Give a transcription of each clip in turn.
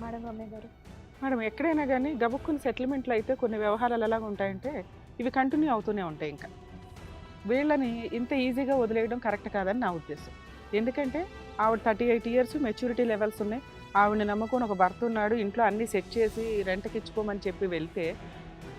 Madam Ramya గారు. Madam ఎక్కడైనా కానీ గబుక్కుని సెటిల్మెంట్లు అయితే కొన్ని వ్యవహారాలు ఎలాగ ఉంటాయంటే ఇవి కంటిన్యూ అవుతూనే ఉంటాయి ఇంకా. వీళ్ళని ఇంత ఈజీగా వదిలేయడం కరెక్ట్ కాదని నా ఉద్దేశం. ఎందుకంటే ఆవిడ thirty eight years maturity levels ఉన్నాయి. ఆవిడని నమ్ముకొని ఒక భర్త ఉన్నాడు ఇంట్లో అన్నీ సెట్ చేసి రెంట్కి ఇచ్చుకోమని చెప్పి వెళ్తే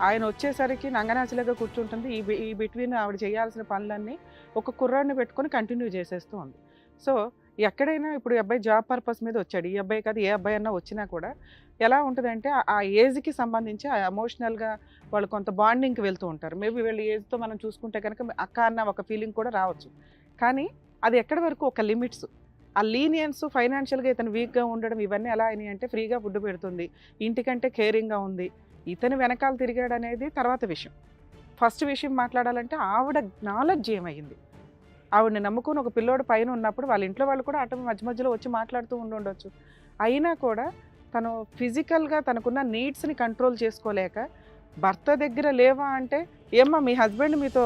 ఆయన వచ్చేసరికి నంగనాచిలాగా కూర్చుంటుంది. ఈ ఈ బిట్వీన్ ఆవిడ చేయాల్సిన పనులన్నీ ఒక కుర్రాడిని పెట్టుకొని కంటిన్యూ చేసేస్తూ ఉంది. సో ఎక్కడైనా ఇప్పుడు ఈ అబ్బాయి జాబ్ పర్పస్ మీద వచ్చాడు. ఈ అబ్బాయి కాదు ఏ అబ్బాయి అన్నా వచ్చినా కూడా ఎలా ఉంటుందంటే ఆ- ఏజ్కి సంబంధించి ఆ ఎమోషనల్గా వాళ్ళు కొంత బాండింగ్కి వెళ్తూ ఉంటారు. మేబీ వీళ్ళ ఏజ్తో మనం చూసుకుంటే కనుక అక్క అన్న ఒక ఫీలింగ్ కూడా రావచ్చు. కానీ అది ఎక్కడి వరకు ఒక లిమిట్స్? ఆ లీనియన్స్ ఫైనాన్షియల్గా ఇతను వీక్గా ఉండడం ఇవన్నీ ఎలా అయినాయి అంటే ఫ్రీగా ఫుడ్ పెడుతుంది ఇంటికంటే కేరింగ్గా ఉంది ఇతను వెనకాల తిరిగాడు అనేది తర్వాత విషయం. ఫస్ట్ విషయం మాట్లాడాలంటే ఆవిడ నాలెడ్జ్ ఏమైంది? ఆవిడని నమ్ముకుని ఒక పిల్లోడు పైన ఉన్నప్పుడు వాళ్ళ ఇంట్లో వాళ్ళు కూడా అటు మధ్య మధ్యలో వచ్చి మాట్లాడుతూ ఉండి ఉండొచ్చు. అయినా కూడా తను ఫిజికల్గా తనకున్న నీడ్స్ని కంట్రోల్ చేసుకోలేక భర్త దగ్గర లేవా అంటే ఏమ్మా మీ హస్బెండ్ మీతో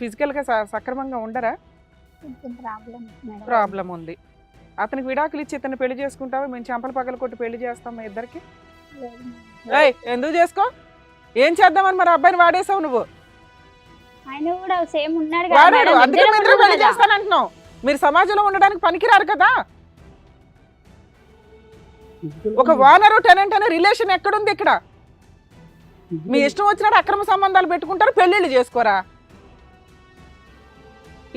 ఫిజికల్గా సక్రమంగా ఉండరా? ప్రాబ్లం ఉంది అతనికి విడాకులు ఇచ్చి ఇతను పెళ్ళి చేసుకుంటావా? మేము చంపలు పగలు కొట్టి పెళ్ళి చేస్తాం మా ఇద్దరికి? ఎందుకు చేసుకో? ఏం చేద్దామని మరి అబ్బాయిని వాడేసావు నువ్వు? ఆయన కూడా సేమ్ ఉన్నాడు కదా వాడాడు మేడం, అందుకే ఇద్దరం మీ ఇద్దరు ఉన్నాం పెళ్ళి కదా. మీరు సమాజంలో ఉండడానికి పనికిరారు కదా. ఒక ఓనరు టెనెంట్ అనే రిలేషన్ ఎక్కడుంది ఇక్కడ? మీ ఇష్టం వచ్చినట్టు అక్రమ సంబంధాలు పెట్టుకుంటారు పెళ్ళిళ్ళు చేసుకోరా?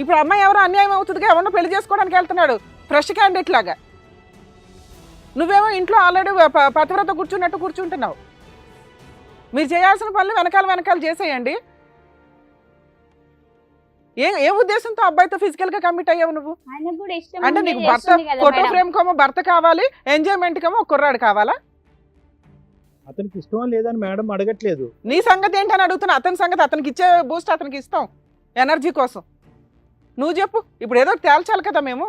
ఇప్పుడు అమ్మాయి ఎవరో అన్యాయం అవుతుందిగా ఎవరినో పెళ్ళి చేసుకోవడానికి వెళ్తున్నాడు ఫ్రెష్ క్యాండిడేట్ లాగా. నువ్వేమో ఇంట్లో ఆల్రెడీ పతివ్రత కూర్చున్నట్టు కూర్చుంటున్నావు. మీరు చేయాల్సిన పనులు వెనకాల వెనకాల చేసేయండి. ఏ ఏ ఉద్దేశంతో అబ్బాయితో ఫిజికల్గా కమిట్ అయ్యావు నువ్వు? ఆయనకు కూడా ఇష్టం అంటే నీకు భర్త ఫోటో. ఫ్రేమ్ కోమో భర్త కావాలి ఎంజాయ్మెంట్ కేమో ఒక కుర్రాడు కావాలా? అతనికి ఇష్టమా లేదని మేడం అడగట్లేదు. నీ సంగతి ఏంటని అడుగుతున్నా అతని సంగతి అతనికి ఇచ్చే బూస్ట్ అతనికి ఇస్తాం ఎనర్జీ కోసం. నువ్వు చెప్పు ఇప్పుడు ఏదో తేల్చాలి కదా మేము.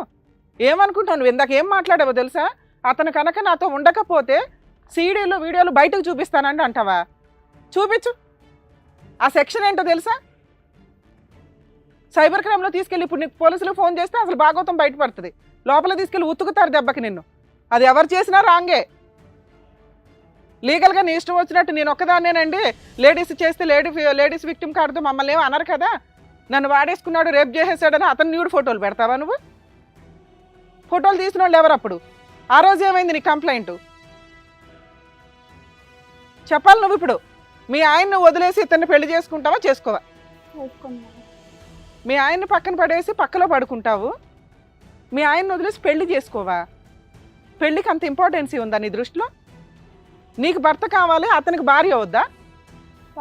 ఏమనుకుంటావు నువ్వు? ఇందాక ఏం మాట్లాడావో తెలుసా? అతను కనుక నాతో ఉండకపోతే సీడీలు వీడియోలు బయటకు చూపిస్తానండి అంటావా? చూపించు. ఆ సెక్షన్ ఏంటో తెలుసా? సైబర్ క్రైమ్లో తీసుకెళ్ళి ఇప్పుడు నీకు పోలీసులు ఫోన్ చేస్తే అసలు భాగవతం బయటపడుతుంది. లోపల తీసుకెళ్ళి ఉతుకుతారు దెబ్బకి నిన్ను. అది ఎవరు చేసినా రాంగే. లీగల్గా నీ ఇష్టం వచ్చినట్టు నేను ఒక్కదాన్నేనండి. లేడీస్ చేస్తే లేడీ లేడీస్ విక్టిమ్ కార్డుతో మమ్మల్ని ఏమో అనరు కదా. నన్ను వాడేసుకున్నాడు రేప్ చేసేసాడని అతను న్యూడ్ ఫోటోలు పెడతావా నువ్వు? ఫోటోలు తీసిన వాళ్ళు ఎవరు అప్పుడు? ఆ రోజు ఏమైంది నీ కంప్లైంట్? చెప్పాలి నువ్వు ఇప్పుడు. మీ ఆయన్ని వదిలేసి ఇతన్ని పెళ్ళి చేసుకుంటావా చేసుకోవా? మీ ఆయన్ని పక్కన పడేసి పక్కలో పడుకుంటావు. మీ ఆయన్ని వదిలేసి పెళ్ళి చేసుకోవా? పెళ్ళికి అంత ఇంపార్టెన్సీ ఉందా నీ దృష్టిలో? నీకు భర్త కావాలి అతనికి భార్య వద్దా?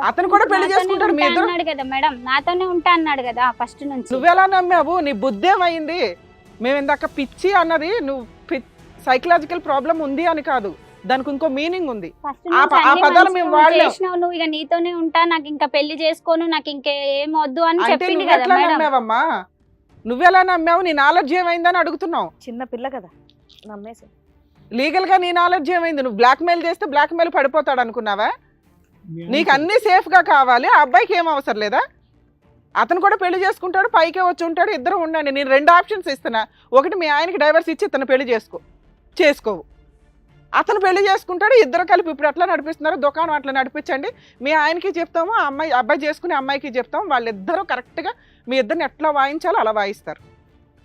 అతను కూడా పెళ్ళి చేసుకుంటాడు, మీ ఇద్దరు- అన్నాడు కదా మేడం. నాతోనే ఉంటా అన్నాడు కదా ఫస్ట్ నుంచి. నువ్వెలా నమ్మావు? నీ బుద్ధి ఏమైంది? మేము ఇందాక పిచ్చి అన్నది నువ్వు సైకలాజికల్ ప్రాబ్లం ఉంది అని కాదు. దానికి ఇంకో మీనింగ్ ఉంది. ఆ పదాలు మేము నువ్వు ఇక నీతోనే ఉంటా నాకు ఇంకా పెళ్ళి చేసుకోను నాకు ఇంకా ఏం వద్దు అని చెప్పింది కదా నమ్మావమ్మా? నువ్వెలా నమ్మావు? నీ నాలెడ్జ్ ఏమైందని అడుగుతున్నావు. చిన్న పిల్ల కదా నమ్మేసి. లీగల్గా నీ నాలెడ్జ్ ఏమైంది? నువ్వు బ్లాక్ మెయిల్ చేస్తే బ్లాక్ మెయిల్ పడిపోతాడు అనుకున్నావా? నీకు అన్ని సేఫ్గా కావాలి ఆ అబ్బాయికి ఏం అవసరం లేదా? అతను కూడా పెళ్ళి చేసుకుంటాడు పైకే వచ్చి ఉంటాడు ఇద్దరు ఉండండి. నేను రెండు ఆప్షన్స్ ఇస్తున్నా. ఒకటి మీ ఆయనకి డైవర్స్ ఇచ్చి ఇతను పెళ్ళి చేసుకో చేసుకోవు అతను పెళ్ళి చేసుకుంటాడు ఇద్దరు కలిపి ఇప్పుడు ఎట్లా నడిపిస్తున్నారు దుకాణం అట్లా నడిపించండి. మీ ఆయనకి చెప్తాము అమ్మాయి అబ్బాయి చేసుకునే అమ్మాయికి చెప్తాం వాళ్ళిద్దరూ కరెక్ట్గా మీ ఇద్దరిని ఎట్లా వాయించాలో అలా వాయిస్తారు.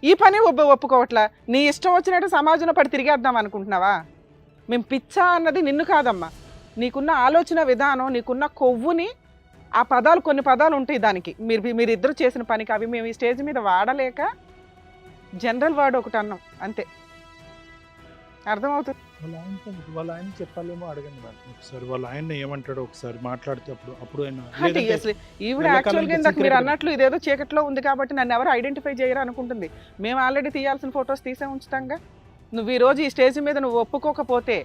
ఈ పని ఒప్పు ఒప్పుకోవట్లా? నీ ఇష్టం వచ్చినట్టు సమాజంలో పడి తిరిగేద్దాం అనుకుంటున్నావా? మేము పిచ్చా అన్నది నిన్ను కాదమ్మా. నీకున్న ఆలోచన విధానం నీకున్న కొవ్వుని ఆ పదాలు కొన్ని పదాలు ఉంటాయి దానికి. మీరు మీరు ఇద్దరు చేసిన పనికి అవి మేము ఈ స్టేజ్ మీద వాడలేక జనరల్ వర్డ్ ఒకటి అన్నాం అంతే. అర్థమవుతుంది. వాళ్ళ ఆయన వాళ్ళ చెప్పాలేమో అడగండి మేడం ఒకసారి వాళ్ళ ఆయన ఏమంటాడో ఒకసారి మాట్లాడితే అప్పుడు అప్పుడు ఆయన ఈవిడ యాక్చువల్గా ఇందాక మీరు. అన్నట్లు ఇదేదో చీకట్లో ఉంది కాబట్టి నన్ను ఎవరు ఐడెంటిఫై చేయరు అనుకుంటుంది. మేము ఆల్రెడీ తీయాల్సిన ఫొటోస్ తీసే ఉంచుతాంగా? నువ్వు ఈ రోజు ఈ స్టేజ్ మీద నువ్వు ఒప్పుకోకపోతే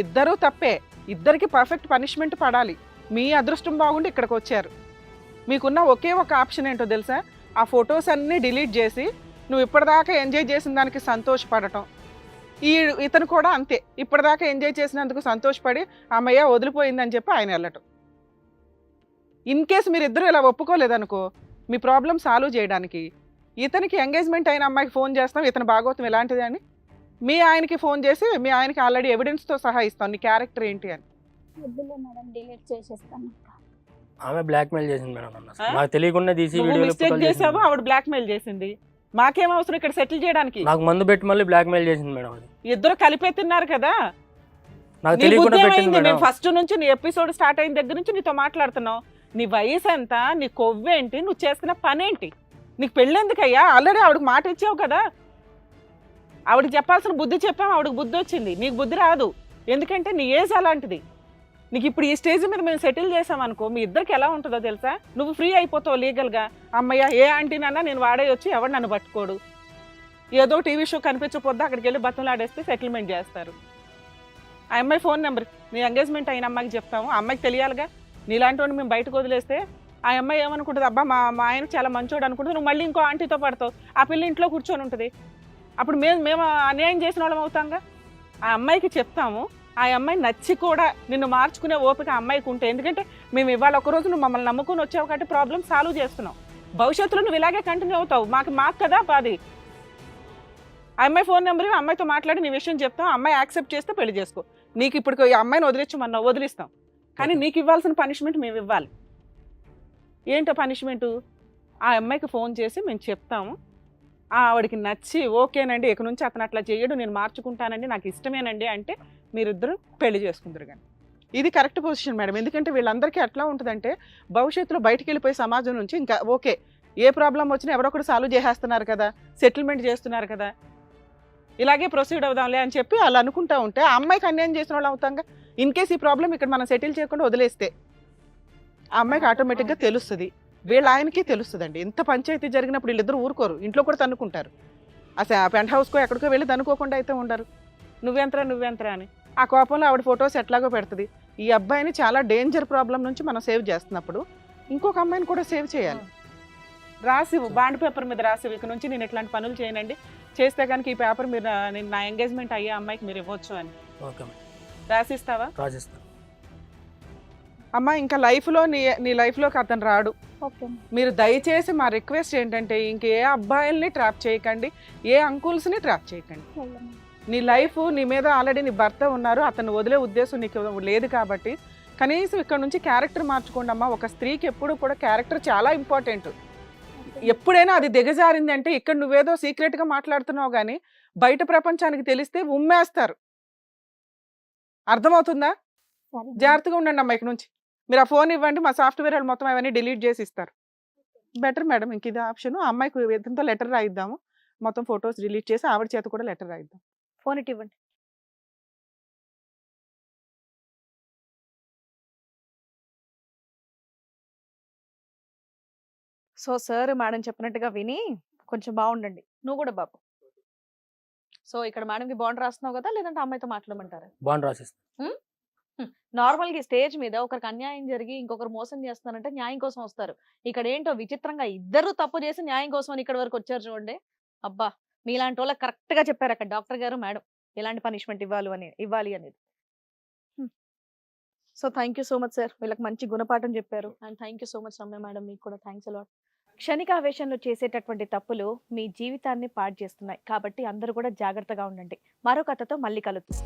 ఇద్దరూ తప్పే. ఇద్దరికి పర్ఫెక్ట్ పనిష్మెంట్ పడాలి. మీ అదృష్టం బాగుండి ఇక్కడికి వచ్చారు. మీకున్న ఒకే ఒక ఆప్షన్ ఏంటో తెలుసా? ఆ ఫొటోస్ అన్నీ డిలీట్ చేసి నువ్వు ఇప్పటిదాకా ఎంజాయ్ చేసిన దానికి సంతోషపడటం. ఈ ఇతను కూడా అంతే. ఇప్పటిదాకా ఎంజాయ్ చేసినందుకు సంతోషపడి అమ్మయ్య వదిలిపోయిందని చెప్పి ఆయన వెళ్ళటం. ఇన్ కేస్ మీరు ఇద్దరు ఇలా ఒప్పుకోలేదనుకో మీ ప్రాబ్లమ్ సాల్వ్ చేయడానికి ఇతనికి ఎంగేజ్మెంట్ అయిన అమ్మాయికి ఫోన్ చేస్తాం ఇతని భాగవతం ఎలాంటిది అని. మీ ఆయనకి ఫోన్ చేసి మీ ఆయనకి ఆల్రెడీ ఎవిడెన్స్తో సహా ఇస్తాను నీ క్యారెక్టర్ ఏంటి అని. ఆమె బ్లాక్ మెయిల్ చేసింది మేడం? నాకు తెలియకుండా తీసి వీడియోలు మిస్టేక్ చేసావు. ఆవిడ బ్లాక్మెయిల్ చేసింది. మాకేం అవసరం ఇక్కడ సెటిల్ చేయడానికి? నాకు మందు పెట్టి మళ్ళీ బ్లాక్ మెయిల్ చేసింది మేడం అది. ఇద్దరు కలిపే తిన్నారు కదా? నాకు నీ తెలియకుండా బుద్ధి పెట్టింది ఏమైంది? మేడం. మేము ఫస్ట్ నుంచి నీ ఎపిసోడ్ స్టార్ట్ అయిన దగ్గర నుంచి నీతో మాట్లాడుతున్నావు. నీ వయసు ఎంత? నీ కొవ్వేంటి నువ్వు చేస్తున్న పని ఏంటి? నీకు పెళ్ళెందుకయ్యా ఆల్రెడీ ఆవిడకి మాట ఇచ్చావు కదా? ఆవిడకి చెప్పాల్సిన బుద్ధి చెప్పాము ఆవిడకి బుద్ధి వచ్చింది. నీకు బుద్ధి రాదు. ఎందుకంటే నీ ఏజ్ అలాంటిది. నీకు ఇప్పుడు ఈ స్టేజ్ మీద మేము సెటిల్ చేసాం అనుకో మీ ఇద్దరికి ఎలా ఉంటుందో తెలుసా? నువ్వు ఫ్రీ అయిపోతావు లీగల్గా. అమ్మయ్య ఏ ఆంటీనన్నా నేను వాడేయొచ్చు ఎవడు నన్ను పట్టుకోడు? ఏదో టీవీ షో కనిపించకపోద్దా అక్కడికి వెళ్ళి బతులు ఆడేస్తే సెటిల్మెంట్ చేస్తారు. ఆ అమ్మాయి ఫోన్ నెంబర్ నీ ఎంగేజ్మెంట్ అయిన అమ్మాయికి చెప్తాము. ఆ అమ్మాయికి తెలియాలిగా? నీలాంటి వాడిని మేము బయటకు వదిలేస్తే ఆ అమ్మాయి ఏమనుకుంటుంది? అబ్బా మా మా ఆయన చాలా మంచోడు అనుకుంటుంది. నువ్వు మళ్ళీ ఇంకో ఆంటీతో పడతావు. ఆ పిల్ల ఇంట్లో కూర్చొని ఉంటుంది. అప్పుడు మేము మేము అన్యాయం చేసిన వాళ్ళం అవుతాంగా? ఆ అమ్మాయికి చెప్తాము. ఆ అమ్మాయి నచ్చి కూడా నిన్ను మార్చుకునే ఓపిక అమ్మాయికి ఉంటే. ఎందుకంటే మేము ఇవాళ ఒక రోజు నువ్వు మమ్మల్ని నమ్ముకుని వచ్చావు కాబట్టి ప్రాబ్లం సాల్వ్ చేస్తున్నావు. భవిష్యత్తులో నువ్వు ఇలాగే కంటిన్యూ అవుతావు. మాకు మాకు కదా బాది ఆ అమ్మాయి ఫోన్ నెంబర్ అమ్మాయితో మాట్లాడి నీ విషయం చెప్తాం. అమ్మాయి యాక్సెప్ట్ చేస్తే పెళ్ళి చేసుకో. నీకు ఇప్పుడు ఈ అమ్మాయిని వదిలించమన్నావు వదిలిస్తాం. కానీ నీకు ఇవ్వాల్సిన పనిష్మెంట్ మేము ఇవ్వాలి. ఏంటో పనిష్మెంట్ ఆ అమ్మాయికి ఫోన్ చేసి మేము చెప్తాము. ఆవిడకి నచ్చి ఓకేనండి ఇక నుంచి అతను అట్లా చేయడు నేను మార్చుకుంటానండి నాకు ఇష్టమేనండి అంటే మీరిద్దరు పెళ్ళి చేసుకుందరు కానీ. ఇది కరెక్ట్ పొజిషన్ మేడం. ఎందుకంటే వీళ్ళందరికీ ఎట్లా ఉంటుందంటే భవిష్యత్తులో బయటికి వెళ్ళిపోయే సమాజం నుంచి ఇంకా ఓకే ఏ ప్రాబ్లం వచ్చినా ఎవరొకరు సాల్వ్ చేసేస్తున్నారు కదా సెటిల్మెంట్ చేస్తున్నారు కదా ఇలాగే ప్రొసీడ్ అవుదాంలే అని చెప్పి వాళ్ళు అనుకుంటా ఉంటే ఆ అమ్మాయికి అన్యాయం చేసిన వాళ్ళు అవుతాంగా ఇన్ కేస్ ఈ ప్రాబ్లం ఇక్కడ మనం సెటిల్ చేయకుండా వదిలేస్తే ఆ అమ్మాయికి ఆటోమేటిక్గా తెలుస్తుంది. వీళ్ళ ఆయనకి తెలుస్తుందండి. ఇంత పంచాయతీ జరిగినప్పుడు వీళ్ళిద్దరు ఊరుకోరు. ఇంట్లో కూడా తన్నుకుంటారు. అసలు ఆ పెంట్ హౌస్కో ఎక్కడికో వెళ్ళి తన్నుకోకుండా అయితే ఉండరు. నువ్వెంతరా నువ్వెంతరా అని. ఆ కోపంలో ఆవిడ ఫొటోస్ ఎట్లాగో పెడుతుంది. ఈ అబ్బాయిని చాలా డేంజర్ ప్రాబ్లం నుంచి మనం సేవ్ చేస్తున్నప్పుడు ఇంకొక అమ్మాయిని కూడా సేవ్ చేయాలి. రాసివు బాండ్ పేపర్ మీద రాసివు ఇక నుంచి నేను ఇట్లాంటి పనులు చేయనండి. చేస్తే కనుక ఈ పేపర్ మీరు నా- నేను నా ఎంగేజ్మెంట్ అయ్యే అమ్మాయికి మీరు ఇవ్వచ్చు అని. రాసిస్తావా? రాజస్థాన్ అమ్మ ఇంకా లైఫ్లో నీ నీ లైఫ్లోకి అతను రాడు. మీరు దయచేసి మా రిక్వెస్ట్ ఏంటంటే ఇంకే అబ్బాయిల్ని ట్రాప్ చేయకండి ఏ అంకుల్స్ని ట్రాప్ చేయకండి. నీ లైఫ్ నీ మీద ఆల్రెడీ నీ భర్త ఉన్నారు అతను వదిలే ఉద్దేశం నీకు లేదు కాబట్టి కనీసం ఇక్కడ నుంచి క్యారెక్టర్ మార్చుకోండి అమ్మా. ఒక స్త్రీకి ఎప్పుడు కూడా క్యారెక్టర్ చాలా ఇంపార్టెంట్ ఎప్పుడైనా అది దిగజారింది అంటే ఇక్కడ నువ్వేదో సీక్రెట్గా మాట్లాడుతున్నావు కానీ బయట ప్రపంచానికి తెలిస్తే ఉమ్మేస్తారు. అర్థమవుతుందా? జాగ్రత్తగా ఉండండి అమ్మా ఇక నుంచి. మీరు ఆ ఫోన్ ఇవ్వండి మా సాఫ్ట్వేర్ వాళ్ళు మొత్తం అవన్నీ డిలీట్ చేసి ఇస్తారు. బెటర్ మేడం ఇంక ఇది ఆప్షన్. ఆ అమ్మాయికి ఇతనితో లెటర్ రాయిద్దాము. మొత్తం ఫొటోస్ డిలీట్ చేసి ఆవిడ చేత కూడా లెటర్ రాయిద్దాం. ఫోన్ ఇటు ఇవ్వండి. సో సార్ మేడం చెప్పినట్టుగా విని కొంచెం బాగుండండి. నువ్వు కూడా బాబు. సో ఇక్కడ మేడంకి బాండ్ రాస్తున్నావు కదా లేదంటే అమ్మాయితో మాట్లాడమంటారా? బాండ్ రాసిస్తాను నార్మల్గా స్టేజ్ మీద ఒకరికి అన్యాయం జరిగి ఇంకొకరు మోసం చేస్తున్నారంటే న్యాయం కోసం వస్తారు. ఇక్కడ ఏంటో విచిత్రంగా ఇద్దరు తప్పు చేసి న్యాయం కోసం అని ఇక్కడ వరకు వచ్చారు చూడండి. అబ్బా! మీలాంటి వాళ్ళకి కరెక్ట్గా చెప్పారు అక్కడ డాక్టర్ గారు మేడం. ఎలాంటి పనిష్మెంట్ ఇవ్వాలి అని ఇవ్వాలి అనేది. So thank you so much sir. వీళ్ళకి మంచి గుణపాఠం చెప్పారు. And thank you so much Ramya madam. మీకు కూడా థ్యాంక్స్ అలాట్ క్షణిక ఆవేశంలో చేసేటటువంటి తప్పులు మీ జీవితాన్ని పాడు చేస్తున్నాయి. కాబట్టి అందరూ కూడా జాగ్రత్తగా ఉండండి. మరో కథతో మళ్ళీ కలుద్దాం.